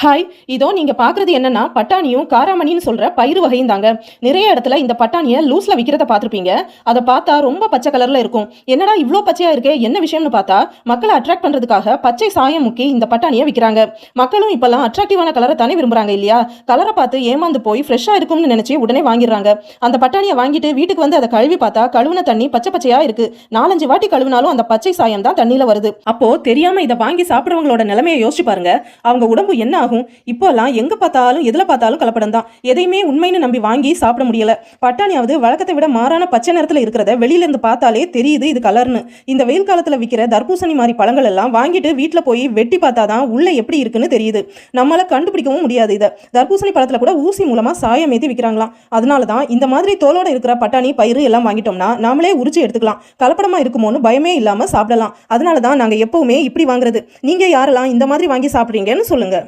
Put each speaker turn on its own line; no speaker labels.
Hi இதோ நீங்க பாக்குறது என்னன்னா பட்டாணியும் காராமணின்னு சொல்ற பயிறு வகையும் தாங்க நிறைய இடத்துல இந்த பட்டாணியை லூஸ்ல விக்கிறத பார்த்துருப்பீங்க. அதை பார்த்தா ரொம்ப பச்சை கலர்ல இருக்கும். என்னடா இவ்வளோ பச்சையா இருக்கே என்ன விஷயம்னு பார்த்தா மக்களை அட்ராக்ட் பண்றதுக்காக பச்சை சாயம் முக்கி இந்த பட்டாணியை விற்கிறாங்க மக்களும் இப்பெல்லாம் அட்ராக்டிவான கலரை தானே விரும்புறாங்க இல்லையா? கலரை பார்த்து ஏமாந்து போய் ஃப்ரெஷ்ஷா இருக்கும்னு நினைச்சு உடனே வாங்கிடுறாங்க. அந்த பட்டாணியை வாங்கிட்டு வீட்டுக்கு வந்து அதை கழுவி பார்த்தா கழுவுன தண்ணி பச்சை பச்சையா இருக்கு. நாலஞ்சு வாட்டி கழுவினாலும் அந்த பச்சை சாயம் தான் தண்ணியில வருது. அப்போ தெரியாம இதை வாங்கி சாப்பிடுறவங்களோட நிலைமையை யோசிச்சு பாருங்க. அவங்க உடம்பு என்ன ஆகும். இப்போல்லாம் எங்க பார்த்தாலும் எதுல பார்த்தாலும் கலப்படம் தான் எதையுமே உண்மைன்னு நம்பி வாங்கி சாப்பிட முடியல. பட்டாணியாவது வழக்கத்தை விட மாறான பச்சை நிறத்துல இருக்கிறத வெளியில இருந்து பார்த்தாலே தெரியுது இது கலர்னு. இந்த வெயில் காலத்துல விற்கிற தர்பூசணி மாதிரி பழங்கள் எல்லாம் வாங்கிட்டு வீட்டில் போய் வெட்டி பார்த்தாதான் உள்ள எப்படி இருக்குன்னு தெரியுது. நம்மளால கண்டுபிடிக்கவும் முடியாது இதை. தர்பூசணி பழத்துல கூட ஊசி மூலமா சாயம் ஏற்றி விற்கிறாங்களாம் அதனால தான் இந்த மாதிரி தோலோட இருக்கிற பட்டாணி பயிறு எல்லாம் வாங்கிட்டோம்னா நாமளே உரிச்சு எடுத்துக்கலாம். கலப்படமா இருக்குமோன்னு பயமே இல்லாம சாப்பிடலாம். அதனால தான் நாங்க எப்பவுமே இப்படி வாங்குறது. நீங்க யாரெல்லாம் இந்த மாதிரி வாங்கி சாப்பிட்றீங்கன்னு சொல்லுங்க.